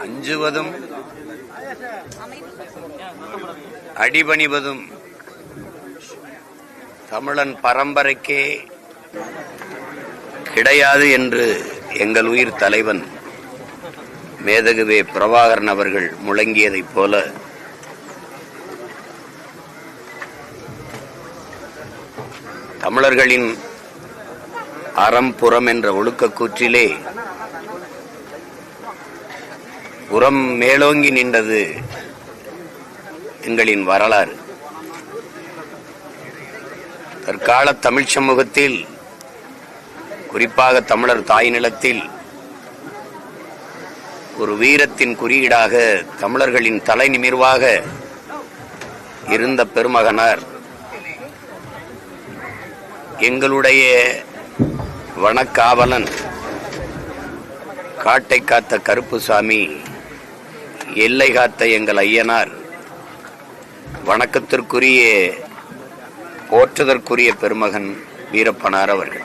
அஞ்சுவதும் அடிபணிவதும் தமிழன் பரம்பரைக்கே கிடையாது என்று எங்கள் உயிர் தலைவன் மேதகுவே பிரபாகரன் அவர்கள் முழங்கியதைப் போல தமிழர்களின் அறம் புறம் என்ற ஒழுக்கக்கூற்றிலே புறம் மேலோங்கி நின்றது எங்களின் வரலாறு. தற்கால தமிழ் சமூகத்தில் குறிப்பாக தமிழர் தாய் நிலத்தில் ஒரு வீரத்தின் குறியீடாக தமிழர்களின் தலை நிமிர்வாக இருந்த பெருமகனார். எங்களுடைய வனக்காவலன் காட்டை காத்த கருப்புசாமி எல்லை காத்த எங்கள் ஐயனார் வணக்கத்திற்குரிய போற்றுதற்குரிய பெருமகன் வீரப்பனார் அவர்கள்.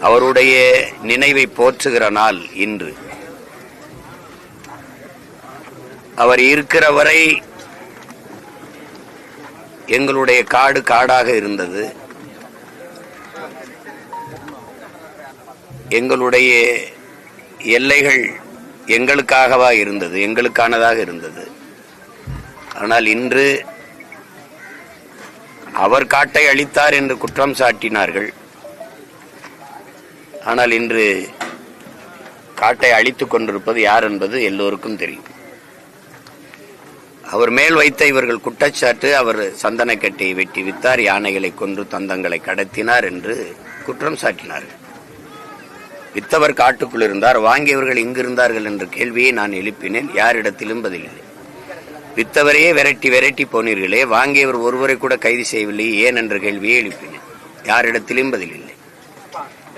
அவருடைய நினைவை போற்றுகிற நாள் இன்று. அவர் இருக்கிற வரை எங்களுடைய காடு காடாக இருந்தது. எங்களுடைய எல்லைகள் எங்களுக்காகவா இருந்தது எங்களுக்கானதாக இருந்தது. ஆனால் இன்று அவர் காட்டை அளித்தார் என்று குற்றம் சாட்டினார்கள். ஆனால் இன்று காட்டை அழித்துக் கொண்டிருப்பது யார் என்பது எல்லோருக்கும் தெரியும். அவர் மேல் வைத்த இவர்கள் குற்றச்சாட்டு அவர் சந்தனக்கட்டையை வெட்டி வித்தார் யானைகளை கொன்று தந்தங்களை கடத்தினார் என்று குற்றம் சாட்டினார்கள். வித்தவர் காட்டுக்குள் இருந்தார் வாங்கியவர்கள் இங்கு இருந்தார்கள் என்ற கேள்வியை நான் எழுப்பினேன் யாரிடத்திலும் பதிலில்லை. வித்தவரையே விரட்டி விரட்டி போனீர்களே வாங்கியவர் ஒருவரை கூட கைது செய்யவில்லை ஏன் என்ற கேள்வியை எழுப்பினேன் யாரிடத்திலும் பதிலில்லை.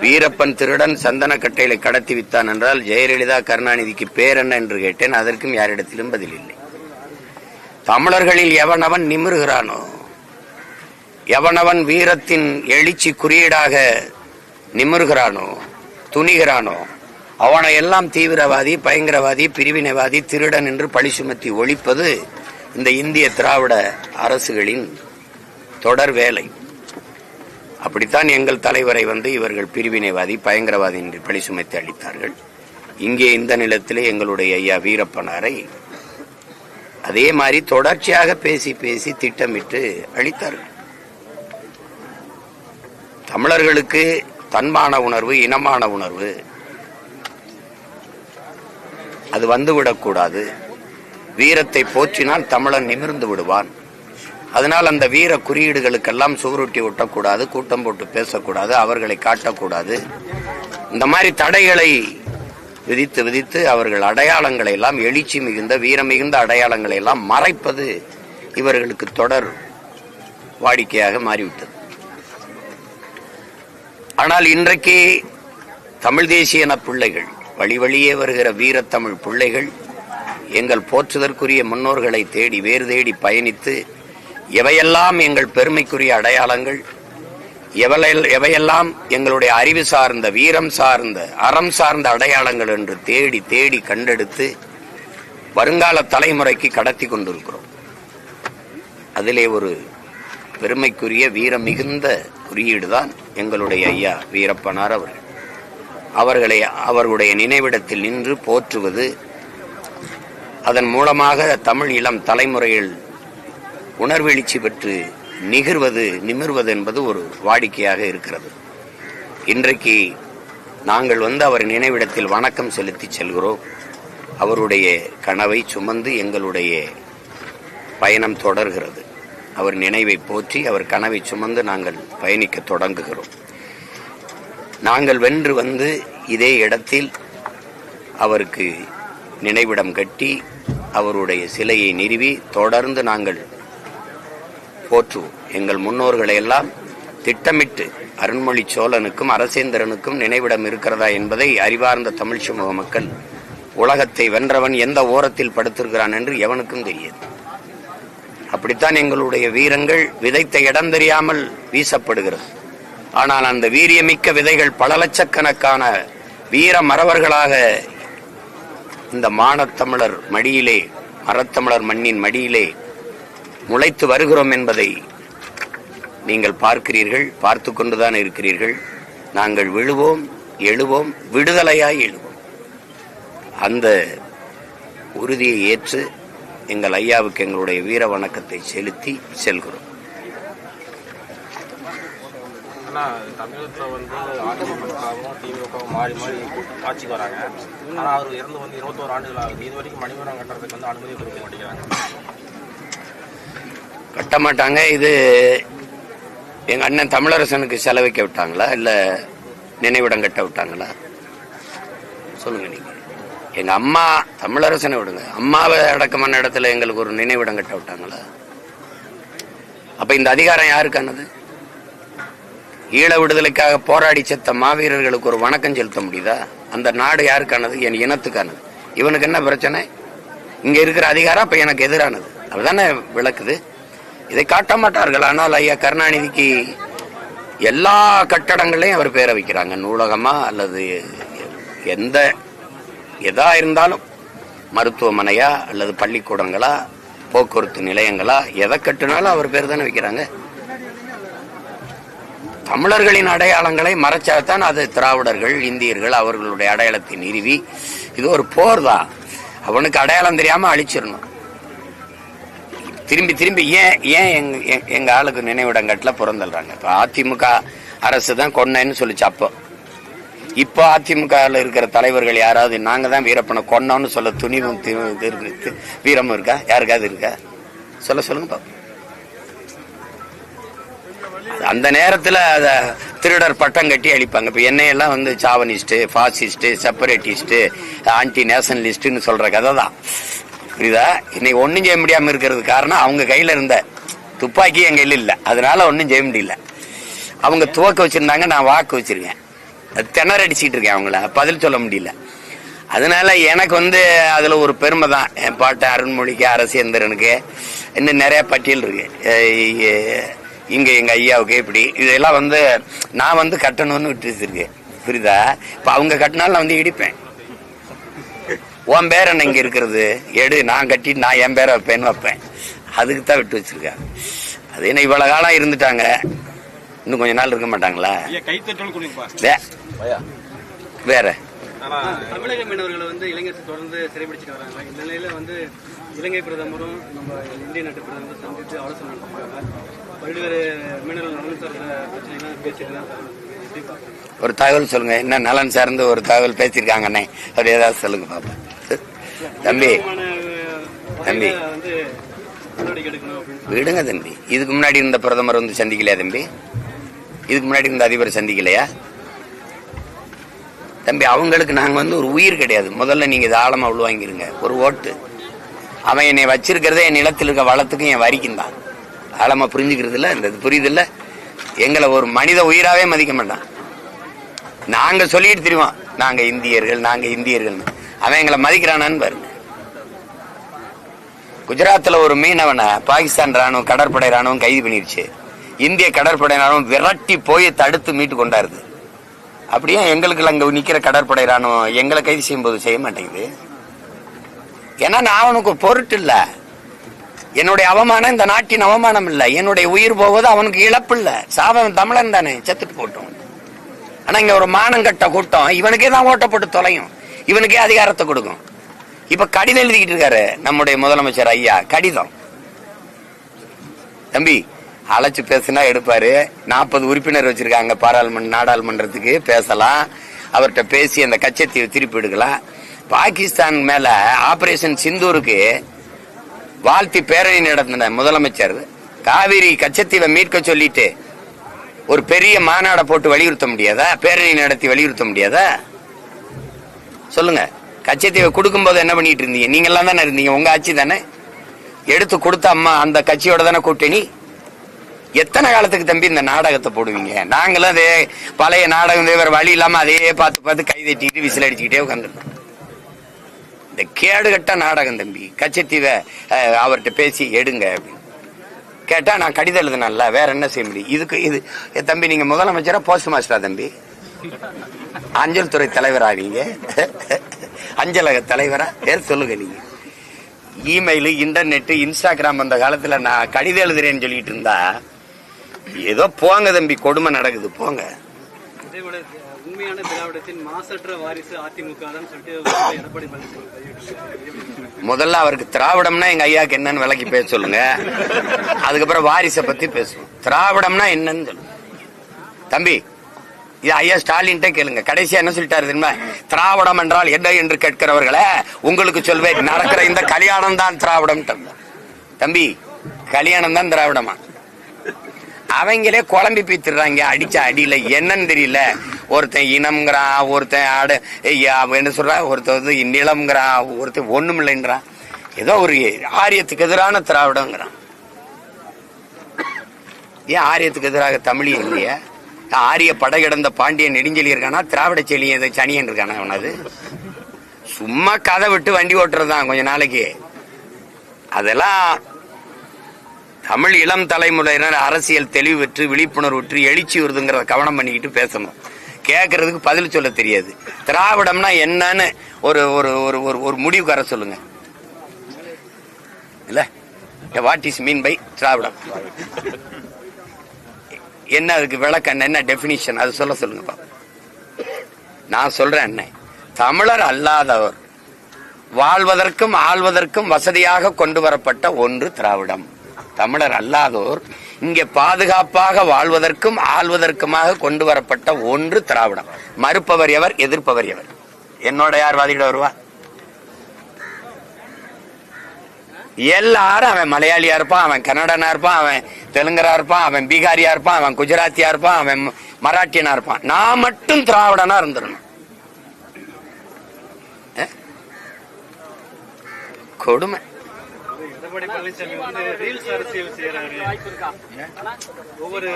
வீரப்பன் திருடன் சந்தன கடத்தி வித்தான் என்றால் ஜெயலலிதா கருணாநிதிக்கு பேர் என்ன என்று கேட்டேன் அதற்கும் யாரிடத்திலும் பதிலில்லை. தமிழர்களில் எவனவன் நிமிருகிறானோ எவனவன் வீரத்தின் எழுச்சி குறியீடாக நிமிர்கிறானோ துணிகிறானோ? அவனை எல்லாம் தீவிரவாதி பயங்கரவாதி பிரிவினைவாதி திருடன் என்று பழி சுமத்தி ஒழிப்பது இந்த இந்திய திராவிட அரசுகளின் தொடர் வேலை. அப்படித்தான் எங்கள் தலைவரை வந்து இவர்கள் பிரிவினைவாதி பயங்கரவாதி என்று பழி சுமத்தி அளித்தார்கள். இங்கே இந்த நிலத்திலே எங்களுடைய ஐயா வீரப்பனாரை அதே மாதிரி தொடர்ச்சியாக பேசி பேசி திட்டமிட்டு அளித்தார்கள். தமிழர்களுக்கு தன்மான உணர்வு இனமான உணர்வு. அது வந்துவிடக்கூடாது வீரத்தை போற்றினால் தமிழன் நிமிர்ந்து விடுவான். அதனால் அந்த வீர குறியீடுகளுக்கெல்லாம் சுவரொட்டி ஒட்டக்கூடாது கூட்டம் போட்டு பேசக்கூடாது அவர்களை காட்டக்கூடாது. இந்த மாதிரி தடைகளை விதித்து விதித்து அவர்கள் அடையாளங்களை எல்லாம் எழுச்சி மிகுந்த வீர மிகுந்த அடையாளங்களை எல்லாம் மறைப்பது இவர்களுக்கு தொடர் வாடிக்கையாக மாறிவிட்டது. ஆனால் இன்றைக்கு தமிழ் தேசியன பிள்ளைகள் வழி வழியே வருகிற வீரத்தமிழ் பிள்ளைகள் எங்கள் போற்றுதற்குரிய முன்னோர்களை தேடி வேறு தேடி பயணித்து எவையெல்லாம் எங்கள் பெருமைக்குரிய அடையாளங்கள் எவையெல்லாம் எங்களுடைய அறிவு சார்ந்த வீரம் சார்ந்த அறம் சார்ந்த அடையாளங்கள் என்று தேடி தேடி கண்டெடுத்து வருங்கால தலைமுறைக்கு கடத்தி கொண்டிருக்கிறோம். அதிலே ஒரு பெருமைக்குரிய வீரம் மிகுந்த குறியீடுதான் எங்களுடைய ஐயா வீரப்பனார் அவர்கள். அவர்களை அவர்களுடைய நினைவிடத்தில் நின்று போற்றுவது அதன் மூலமாக தமிழ் இளம் தலைமுறையில் உணர்வெழுச்சி பெற்று நிகர்வது நிமிர்வது என்பது ஒரு வாடிக்கையாக இருக்கிறது. இன்றைக்கு நாங்கள் வந்து அவர் நினைவிடத்தில் வணக்கம் செலுத்தி செல்கிறோம். அவருடைய கனவை சுமந்து எங்களுடைய பயணம் தொடர்கிறது. அவர் நினைவை போற்றி அவர் கனவை சுமந்து நாங்கள் பயணிக்க தொடங்குகிறோம். நாங்கள் வென்று வந்து இதே இடத்தில் அவருக்கு நினைவிடம் கட்டி அவருடைய சிலையை நிறுவி தொடர்ந்து நாங்கள் போற்றுவோம். எங்கள் முன்னோர்களை எல்லாம் திட்டமிட்டு அருண்மொழி சோழனுக்கும் அரசேந்திரனுக்கும் நினைவிடம் இருக்கிறதா என்பதை அறிவார்ந்த தமிழ் சமூக மக்கள் உலகத்தை வென்றவன் எந்த ஓரத்தில் படுத்திருக்கிறான் என்று எவனுக்கும் தெரியாது. அப்படித்தான் எங்களுடைய வீரங்கள் விதைத்த இடம் தெரியாமல் வீசப்படுகிறது. ஆனால் அந்த வீரியமிக்க விதைகள் பல லட்சக்கணக்கான வீர மறவர்களாக இந்த மானத்தமிழர் மடியிலே மரத்தமிழர் மண்ணின் மடியிலே முளைத்து வருகிறோம் என்பதை நீங்கள் பார்க்கிறீர்கள் பார்த்து கொண்டுதான் இருக்கிறீர்கள். நாங்கள் விழுவோம் எழுவோம் விடுதலையாய் எழுவோம். அந்த உறுதியை ஏற்று எங்கள் ஐயாவுக்கு எங்களுடைய வீர வணக்கத்தை செலுத்தி செல்கிறோம். ஆனா தமிழகத்துல வந்து அதிமுகவும் திமுகவும் மாறி மாறி ஆட்சிக்கு வராங்க. ஆனா அவர் இறந்து வந்து இருபத்தோரு ஆண்டுகள் ஆகுது இது வரைக்கும் மணிமரம் கட்டுறதுக்கு வந்து அனுமதி கொடுக்க மாட்டேங்கிறாங்க. கட்ட மாட்டாங்க. இது எங்க அண்ணன் தமிழரசனுக்கு செலவைக்க விட்டாங்களா? இல்ல நினைவிடம் கட்ட விட்டாங்களா? சொல்லுங்க நீங்க. எங்க அம்மா தமிழரசனை விடுங்க. அம்மாவை அடக்கமான இடத்துல எங்களுக்கு ஒரு நினைவிடம் கட்ட விட்டாங்களா? அப்ப இந்த அதிகாரம் யாருக்கானது? ஈழ விடுதலைக்காக போராடி செத்த மாவீரர்களுக்கு ஒரு வணக்கம் செலுத்த முடியுதா? அந்த நாடு யாருக்கானது? என் இனத்துக்கானது. இவனுக்கு என்ன பிரச்சனை? இங்க இருக்கிற அதிகாரம் அப்ப எனக்கு எதிரானது. அதுதானே விளக்குது? இதை காட்ட மாட்டார்கள். ஆனால் ஐயா கருணாநிதிக்கு எல்லா கட்டடங்களையும் அவர் பேர வைக்கிறாங்க நூலகமா அல்லது எந்த எதா இருந்தாலும் மருத்துவமனையா அல்லது பள்ளிக்கூடங்களா போக்குவரத்து நிலையங்களா எதை கட்டுனாலும் அவர் பேர் தானே வைக்கிறாங்க. தமிழர்களின் அடையாளங்களை மறைச்சாதான் அது திராவிடர்கள் இந்தியர்கள் அவர்களுடைய அடையாளத்தை நிறுவி இது ஒரு போர் தான். அவனுக்கு அடையாளம் தெரியாம அழிச்சிடணும். திரும்பி திரும்பி ஏன் ஏன் எங்க எங்க- ஆளுக்கு நினைவிடங்கட்டில் புறந்தல்றாங்க? இப்போ அதிமுக அரசு தான் கொன்னேன்னு சொல்லிச்சு அப்போ. இப்போ அதிமுகவில் இருக்கிற தலைவர்கள் யாராவது நாங்கள் தான் வீரப்பனை கொன்னோன்னு சொல்ல துணிவும் வீரமும் இருக்கா. யாருக்காவது இருக்கா? சொல்ல சொல்லுங்க பாப்போம். அந்த நேரத்தில் அதை திருடர் பட்டம் கட்டி அழிப்பாங்க. இப்போ என்னையெல்லாம் வந்து சாவனிஸ்ட்டு ஃபாசிஸ்ட்டு செப்பரேட்டிஸ்ட்டு ஆன்டி நேஷனலிஸ்ட்டுன்னு சொல்கிற கதை தான். புரியுதா? இன்னைக்கு ஒன்றும் செய்ய முடியாமல் இருக்கிறது காரணம் அவங்க கையில் இருந்த துப்பாக்கி என் கையில் இல்லை. அதனால ஒன்றும் செய்ய முடியல. அவங்க துவக்க வச்சிருந்தாங்க நான் வாக்கு வச்சிருக்கேன். திணற அடிச்சிட்டு இருக்கேன் அவங்கள. பதில் சொல்ல முடியல. அதனால எனக்கு வந்து அதுல ஒரு பெருமை தான். என் பாட்டன் அருண்மொழிக்கு அரசேந்திரனுக்கு இன்னும் நிறைய பட்டியல் இருக்கு. இங்க எங்க ஐயாவுக்கு இப்படி. இதெல்லாம் வந்து நான் வந்து கட்டணும்னு விட்டு வச்சிருக்கேன் புரியுதா? இப்ப அவங்க கட்டினாலும் நான் வந்து இடிப்பேன். உன் பேர் என்ன இங்க இருக்கிறது? எடு. நான் கட்டி நான் என் பேரை வைப்பேன்னு வைப்பேன். அதுக்கு தான் விட்டு வச்சிருக்கேன் அது என்ன இவ்வளவு காலம் இருந்துட்டாங்க. இன்னும் கொஞ்ச நாள் இருக்க மாட்டாங்களா? வேற? தமிழக மீனவர்களை வந்து இளைஞர்கள் தொடர்ந்து சிறைபிடிச்சிட்டு வராங்க. இந்த நிலையில வந்து இலங்கை பிரதமரும் நம்ம இந்திய நாட்டு பிரதமரும் சந்தித்து ஆலோசனை நடத்திருக்காங்க பல்வேறு மீனவர்கள் நலன் சார்ந்த எப்படி பார்க்கறீங்க? ஒரு தகவல் சொல்லுங்க. என்ன நலன் சார்ந்து ஒரு தகவல் பேசியிருக்காங்க அண்ணே. அப்படி ஏதாவது சொல்லுங்க பாப்போம் தம்பி. தம்பி. விடுங்க தம்பி. இதுக்கு முன்னாடி இருந்த பிரதமர் வந்து சந்திக்கலையா தம்பி? இதுக்கு முன்னாடி இருந்த அதிபர் சந்திக்கலையா? தம்பி அவங்களுக்கு நாங்கள் வந்து ஒரு உயிர் கிடையாது. முதல்ல நீங்கள் இது ஆழமாக உள்வாங்கிருங்க. ஒரு ஓட்டு. அவன் என்னை வச்சிருக்கிறதே என் நிலத்தில் இருக்க வளத்துக்கும் என் வரிக்கும் தான். ஆழமா புரிஞ்சுக்கிறது இல்லை இந்த இது எங்களை ஒரு மனித உயிராகவே மதிக்க மாட்டான். நாங்கள் சொல்லிட்டு தெரியுவோம் நாங்கள் இந்தியர்கள் நாங்கள் இந்தியர்கள்னு. அவன் எங்களை மதிக்கிறானான்னு பாருங்க. குஜராத்தில் ஒரு மீனவனை பாகிஸ்தான் ராணுவம் கடற்படை ராணுவம் கைது பண்ணிருச்சு. இந்திய கடற்படை ராணுவம் விரட்டி போய் தடுத்து மீட்டு கொண்டாருது. அப்படியே எங்களுக்கு அங்க நிக்கிற கடற்படை ராணுவம் எங்களை கைது செய்யும்போது செய்ய மாட்டேங்குது? ஏன்னா நான் அவனுக்கு பொருட்டு இல்ல. என்னுடைய அவமானம் இந்த நாட்டின் அவமானம் இல்ல. என்னுடைய உயிர் போவது அவனுக்கு இழப்பு இல்ல. சாபம் தமிழன் தானே செத்துட்டு போட்டோம். ஆனா இங்க ஒரு மானம் கட்ட கூட்டம். இவனுக்கே தான் ஓட்ட போட்டு தொலையும். இவனுக்கே அதிகாரத்தை கொடுக்கும். இப்ப கடிதம் எழுதிக்கிட்டு இருக்காரு நம்முடைய முதலமைச்சர் ஐயா. கடிதம். தம்பி அழைச்சு பேசினா எடுப்பாரு. நாற்பது உறுப்பினர் வச்சிருக்காங்க பாராளுமன்ற நாடாளுமன்றத்துக்கு பேசலாம். அவர்கிட்ட பேசி அந்த கச்சத்தீவை திருப்பி எடுக்கலாம். பாகிஸ்தான் மேல ஆபரேஷன் சிந்தூருக்கு வாழ்த்தி பேரணி நடத்தின முதலமைச்சர் காவிரி கச்சத்தீவை மீட்க சொல்லிட்டு ஒரு பெரிய மாநாடை போட்டு வலியுறுத்த முடியாதா? பேரணி நடத்தி வலியுறுத்த முடியாதா? சொல்லுங்க. கச்சத்தீவை கொடுக்கும்போது என்ன பண்ணிட்டு இருந்தீங்க? நீங்க எல்லாம் தானே இருந்தீங்க. உங்க ஆட்சி தானே? எடுத்து கொடுத்த அம்மா அந்த கட்சியோட தானே கூட்டணி? எத்தனை காலத்துக்கு தம்பி இந்த நாடகத்தை போடுவீங்க? நாங்களும் அதே பழைய நாடகம் வேற வழி இல்லாம அதே பார்த்து பார்த்து கை தட்டிட்டு விசில் அடிச்சுக்கிட்டே உட்காந்துருக்கோம் இந்த கேடுகட்ட நாடகம் தம்பி கச்சத்தீவை அவர்கிட்ட பேசி எடுங்க அப்படின்னு. கேட்டா நான் கடிதம் எழுதுனேன்ல வேற என்ன செய்ய முடியும்? இதுக்கு இது தம்பி நீங்க முதலமைச்சரா போஸ்ட் மாஸ்டரா தம்பி? அஞ்சல் துறை தலைவரா நீங்க? அஞ்சலக தலைவரா? பேர் சொல்லுங்க நீங்க. இமெயில் இன்டர்நெட் இன்ஸ்டாகிராம் அந்த காலத்துல நான் கடிதம் எழுதுறேன்னு சொல்லிட்டு இருந்தா ஏதோ போங்க தம்பி கொடுமை நடக்குது போங்க. அதே போல அஹ், உண்மையான திராவிடத்தின் மாசற்ற வாரிசு அதிமுக தான் சொல்லிட்டு எடப்பாடி பழனிசாமி பதிவிட்டிருக்காரு. முதல்ல அவருக்கு திராவிடம்னா எங்க ஐயாக்கு என்னன்னு விளக்கி பேச சொல்லுங்க. அதுக்கப்புறம் வாரிசை பத்தி பேசுவோம். திராவிடம்னா என்னன்னு சொல்லுங்க. தம்பி இது ஐயா ஸ்டாலின்ட்டே கேளுங்க. கடைசியா என்ன சொல்லிட்டாரு தெரியுமா? திராவிடம் என்றால் என்ன என்று கேட்கிறவர்களே உங்களுக்கு சொல்வேன் நடக்கிற இந்த கல்யாணம் தான் திராவிடம் தம்பி கல்யாணம் தான் திராவிடமா? அவங்களே குழம்பி பீத்துறாங்க அடிச்ச அடியில. என்னன்னு தெரியல. ஒருத்தன் இனம்ங்கிறான் ஒருத்தன் ஆடு ஐயா, அவன் என்ன சொல்றா. ஒருத்தன் வந்து நிலம்ங்கிறான் ஒருத்தன் ஒண்ணும் இல்லைன்றான் ஏதோ ஒரு ஆரியத்துக்கு எதிரான திராவிடங்கிறான். ஏன் ஆரியத்துக்கு எதிராக தமிழ் இல்லையா? ஆரிய படை கிடந்த பாண்டியன் நெடுஞ்செலி இருக்கானா? திராவிட செலி சனியன் இருக்கானா அவனது? சும்மா கதை விட்டு வண்டி ஓட்டுறதுதான் கொஞ்ச நாளைக்கு. அதெல்லாம் தமிழ் இளம் தலைமுறையினர் அரசியல் தெளிவு பெற்று விழிப்புணர்வு பெற்று எழுச்சி வருதுங்கிறத கவனம் பண்ணிக்கிட்டு பேசணும். கேட்கறதுக்கு பதில் சொல்ல தெரியாது. திராவிடம்னா என்னன்னு ஒரு ஒரு ஒரு ஒரு ஒரு முடிவுக்கு வர சொல்லுங்க. இல்ல? வாட் இஸ் மீன் பை திராவிடம்? என்ன அதுக்கு விளக்கம் என்ன டெபினிஷன் அது சொல்ல சொல்லுங்க நான் சொல்றேன் என்ன? தமிழர் அல்லாதவர் வாழ்வதற்கும் ஆள்வதற்கும் வசதியாக கொண்டு வரப்பட்ட ஒன்று திராவிடம். தமிழர் அல்லாதோர் இங்கே பாதுகாப்பாக வாழ்வதற்கும் ஆள்வதற்குமாக கொண்டு வரப்பட்ட ஒன்று திராவிடம். மறுப்பவர் எவர் எதிர்ப்பவர் எவர்? என்னோட யார் வாதிட வருவா? எல்லாரும் அவன் மலையாளியா இருப்பான் அவன் கன்னடனா இருப்பான் அவன் தெலுங்கரா இருப்பான் அவன் பீகாரியா இருப்பான் அவன் குஜராத்தியா இருப்பான் அவன் மராட்டியனா இருப்பான். நான் மட்டும் திராவிடனா இருந்துடணும். கொடுமை. எடப்பாடி பழனிசாமி வந்து ரீல்ஸ் அரசியல் செய்யறாரு ஒவ்வொரு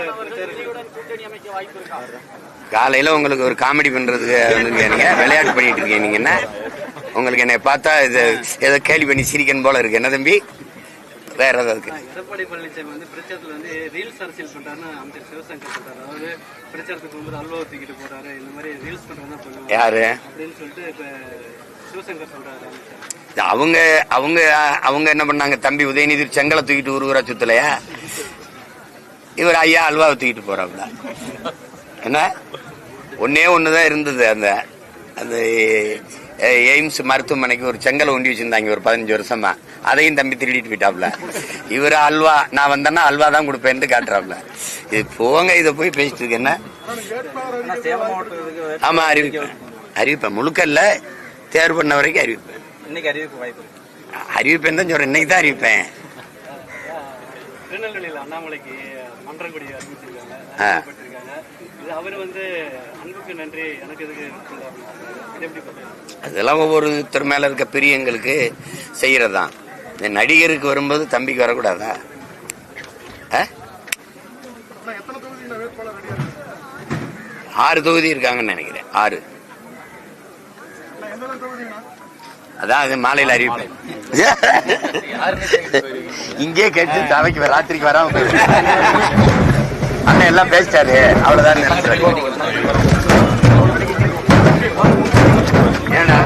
காலையில உங்களுக்கு ஒரு காமெடி பண்றதுக்கு வந்துருக்கீங்க விளையாட்டு பண்ணிட்டு இருக்கீங்க நீங்க என்ன? உங்களுக்கு என்னை பார்த்தா இது ஏதோ கேலி பண்ணி சிரிக்கணும் போல இருக்கு. என்ன தம்பி? வேற ஏதாவது இருக்கு. எடப்பாடி பழனிசாமி வந்து பிரச்சாரத்துல வந்து ரீல்ஸ் அரசியல் பண்றாருன்னு அமைச்சர் சிவசங்கர் சொல்றாரு. அதாவது பிரச்சாரத்துக்கு போகும்போது அல்வா தூக்கிட்டு போறாரு. இந்த மாதிரி ரீல்ஸ் பண்றதா யாரு? அப்படின்னு சொல்லிட்டு இப்ப அவங்க அவங்க அவங்க என்ன பண்ணாங்க? தம்பி உதயநிதி செங்கலை தூக்கிட்டு ஊருவரா சுத்தலையா? இவர் ஐயா அல்வாவை தூக்கிட்டு போறாப்ல. என்ன? ஒன்னே ஒண்ணுதான் இருந்தது. அந்த அந்த எய்ம்ஸ் மருத்துவமனைக்கு ஒரு செங்கலை ஒண்டி வச்சிருந்தாங்க ஒரு பதினஞ்சு வருஷமா. அதையும் தம்பி திருடிட்டு போயிட்டாப்ல. இவர் அல்வா நான் வந்தேன்னா அல்வா தான் கொடுப்பேன்னு காட்டுறாப்ல. இது போங்க இதை போய் பேசிட்டு இருக்கு. என்ன? ஆமா அறிவிப்பேன். அறிவிப்பேன். முழுக்க இல்ல. தேர்வு பண்ண வரைக்கும் அறிவிப்பேன் இன்னைக்கு அறிவிப்பு வாய்ப்பு அறிவிப்பேன் தான் சொல்றேன். இன்னைக்கு தான் அறிவிப்பேன். திருநெல்வேலியில அண்ணாமலைக்கு மன்றங்குடி அதெல்லாம் ஒவ்வொருத்தர் மேல இருக்க பிரியங்களுக்கு செய்யறதுதான். இந்த நடிகருக்கு வரும்போது தம்பிக்கு வரக்கூடாதா? ஆறு தொகுதி இருக்காங்கன்னு நினைக்கிறேன். ஆறு. அதான் அது மாலையில் அறிவிப்பேன் இங்கே கேட்டு தவைக்கு ராத்திரிக்கு வராம அண்ணன் எல்லாம் பேசிட்டாரு. அவ்வளவுதான் நினைச்சாரு ஏன்னா